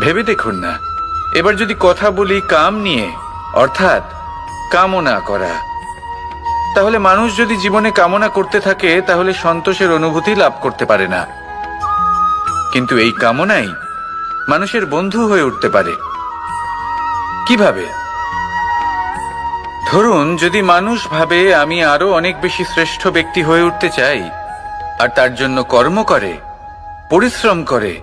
ভেবে দেখুন না। এবার যদি কথা বলি কাম নিয়ে, অর্থাৎ কামনা করা। তাহলে মানুষ যদি জীবনে কামনা করতে থাকে, তাহলে সন্তোষের অনুভূতি লাভ করতে পারে না। কিন্তু এই কামনাই মানুষের বন্ধু হয়ে উঠতে পারে। কীভাবে? ধরুন, যদি মানুষ ভাবে আমি আরও অনেক বেশি শ্রেষ্ঠ ব্যক্তি হয়ে উঠতে চাই, আর তার জন্য কর্ম করে, পরিশ্রম করে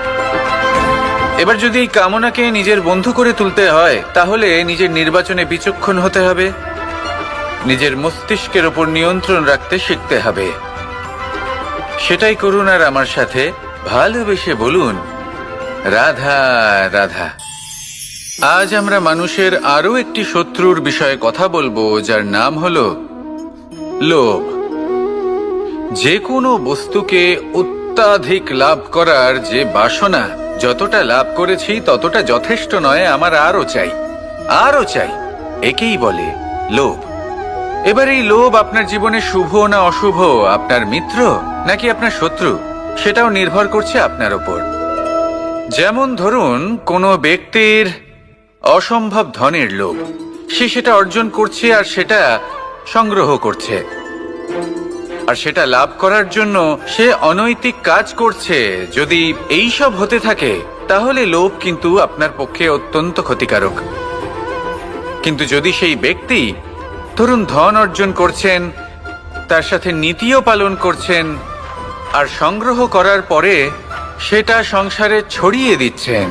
এবার যদি এই কামনাকে নিজের বন্ধু করে তুলতে হয়, তাহলে নিজের নির্বাচনে বিচক্ষণ হতে হবে। নিজের মস্তিষ্কের ওপর নিয়ন্ত্রণ রাখতে শিখতে হবে। সেটাই করুন আর আমার সাথে ভালোবেসে বলুন, রাধা রাধা। আজ আমরা মানুষের আরও একটি শত্রুর বিষয়ে কথা বলব, যার নাম হল লোভ। যে কোনো বস্তুকে অত্যাধিক লাভ করার যে বাসনা, যতটা লাভ করেছি ততটা যথেষ্ট নয়, আমার আরও চাই। আরও চাই। একেই বলে লোভ। এবার এই লোভ আপনার জীবনে শুভ না অশুভ? আপনার মিত্র নাকি আপনার শত্রু? সেটাও নির্ভর করছে আপনার ওপর। যেমন ধরুন, কোনো ব্যক্তির অসম্ভব ধনের লোভ। সে সেটা অর্জন করছে আর সেটা সংগ্রহ করছে। আর সেটা লাভ করার জন্য সে অনৈতিক কাজ করছে। যদি এই সব হতে থাকে, তাহলে লোভ কিন্তু আপনার পক্ষে অত্যন্ত ক্ষতিকারক। কিন্তু যদি সেই ব্যক্তি ধরুন ধন অর্জন করছেন, তার সাথে নীতিও পালন করছেন, আর সংগ্রহ করার পরে সেটা সংসারে ছড়িয়ে দিচ্ছেন,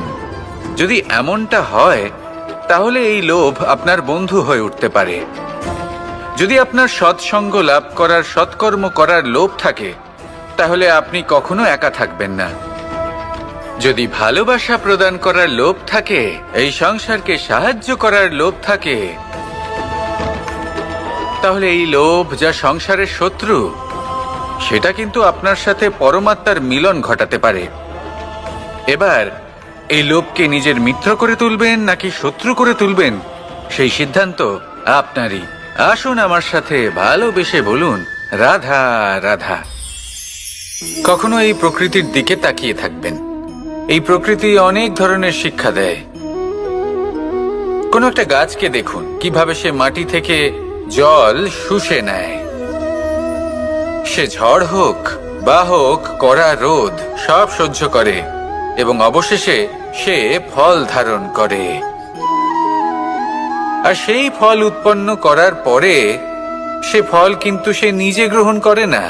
যদি এমনটা হয়, তাহলে এই লোভ আপনার বন্ধু হয়ে উঠতে পারে। যদি আপনার সৎসঙ্গ লাভ করার, সৎকর্ম করার লোভ থাকে, তাহলে আপনি কখনো একা থাকবেন না। যদি ভালোবাসা প্রদান করার লোভ থাকে, এই সংসারকে সাহায্য করার লোভ থাকে, তাহলে এই লোভ যা সংসারের শত্রু, সেটা কিন্তু আপনার সাথে পরমাত্মার মিলন ঘটাতে পারে। এবার, এই লোভকে নিজের মিত্র করে তুলবেন নাকি শত্রু করে তুলবেন, সেই সিদ্ধান্ত আপনারই। আসুন আমার সাথে ভালোবেসে বলুন, রাধা রাধা। কখনো এই প্রকৃতির দিকে তাকিয়ে থাকবেন। এই প্রকৃতি অনেক ধরনের শিক্ষা দেয়। কোনো একটা গাছকে দেখুন, কীভাবে সে মাটি থেকে জল শুষে নেয়। সে ঝড় হোক, বা হোক, কড়া রোদ, সব সহ্য করে, এবং অবশেষে সে ফল ধারণ করে। আর সেই ফল উৎপন্ন করার পরে সে ফল কিন্তু সে নিজে গ্রহণ করে না।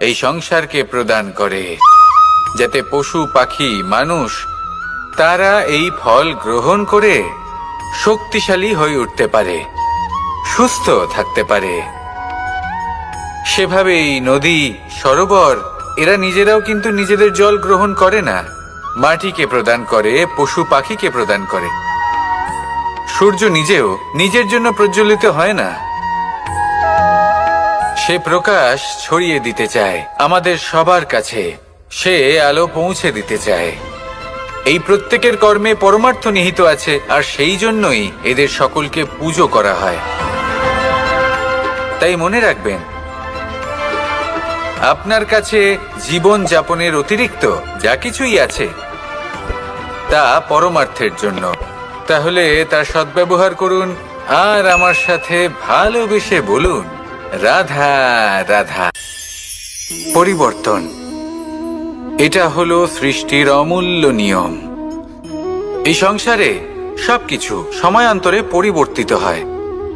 এই সংসারকে প্রদান করে, যাতে পশু, পাখি, মানুষ তারা এই ফল গ্রহণ করে শক্তিশালী হয়ে উঠতে পারে, সুস্থ থাকতে পারে। সেভাবেই নদী, সরোবর, এরা নিজেরাও কিন্তু নিজেদের জল গ্রহণ করে না। মাটিকে প্রদান করে, পশু, পাখিকে প্রদান করে। সূর্য নিজেও নিজের জন্য প্রজ্বলিত হয় না। সে প্রকাশ ছড়িয়ে দিতে চায় আমাদের সবার কাছে। সে আলো পৌঁছে দিতে চায়। এই প্রত্যেকের কর্মে পরমার্থ নিহিত আছে, আর সেই জন্যই এদের সকলকে পুজো করা হয়। তাই মনে রাখবেন, আপনার কাছে জীবন যাপনের অতিরিক্ত যা কিছুই আছে, তা পরমার্থের জন্য। তাহলে তার সদ্ব্যবহার করুন আর আমার সাথে ভালোবেসে বলুন। রাধা রাধা। পরিবর্তন। এটা হলো সৃষ্টির অমূল্য নিয়ম। এই সংসারে সবকিছু সময়ান্তরে পরিবর্তিত হয়।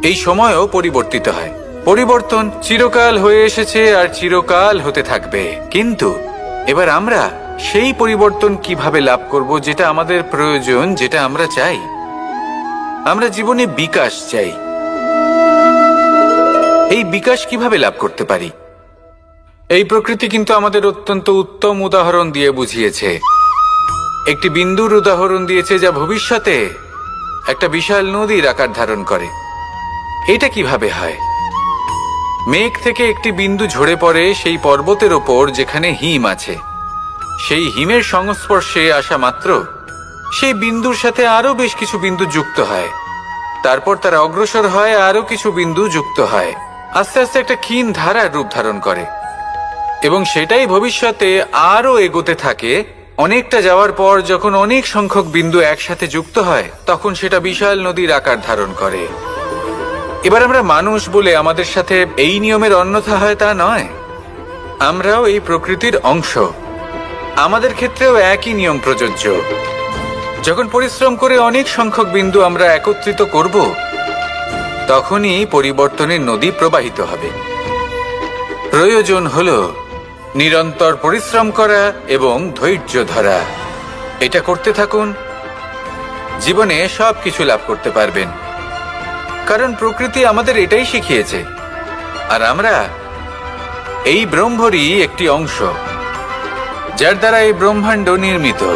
এই সময়ও পরিবর্তিত হয়। পরিবর্তন চিরকাল হয়ে এসেছে আর চিরকাল হতে থাকবে। কিন্তু এবার আমরা সেই পরিবর্তন কীভাবে লাভ করব যেটা আমাদের প্রয়োজন, যেটা আমরা চাই? আমরা জীবনে বিকাশ চাই। এই বিকাশ কীভাবে লাভ করতে পারি? এই প্রকৃতি কিন্তু আমাদের অত্যন্ত উত্তম উদাহরণ দিয়ে বুঝিয়েছে। একটি বিন্দুর উদাহরণ দিয়েছে যা ভবিষ্যতে একটা বিশাল নদীর আকার ধারণ করে। এটা কীভাবে হয়? মেঘ থেকে একটি বিন্দু ঝরে পড়ে সেই পর্বতের ওপর যেখানে হিম আছে। সেই হিমের সংস্পর্শে আসা মাত্র সেই বিন্দুর সাথে আরও বেশ কিছু বিন্দু যুক্ত হয়। তারপর তারা অগ্রসর হয় আরও কিছু বিন্দু যুক্ত হয়। আস্তে আস্তে একটা ক্ষীণ ধারার রূপ ধারণ করে। এবং সেটাই ভবিষ্যতে আরও এগোতে থাকে। অনেকটা যাওয়ার পর যখন অনেক সংখ্যক বিন্দু একসাথে যুক্ত হয়, তখন সেটা বিশাল নদীর আকার ধারণ করে। এবার আমরা মানুষ বলে আমাদের সাথে এই নিয়মের অন্যথা হয় তা নয়। আমরাও এই প্রকৃতির অংশ। আমাদের ক্ষেত্রেও একই নিয়ম প্রযোজ্য। যখন পরিশ্রম করে অনেক সংখ্যক বিন্দু আমরা একত্রিত করব, তখনই পরিবর্তনের নদী প্রবাহিত হবে। প্রয়োজন হল নিরন্তর পরিশ্রম করা এবং ধৈর্য ধরা। এটা করতে থাকুন। জীবনে সব কিছু লাভ করতে পারবেন। কারণ প্রকৃতি আমাদের এটাই শিখিয়েছে। আর আমরা এই ব্রহ্মরই একটি অংশ, যার দ্বারা এই ব্রহ্মাণ্ড নির্মিত।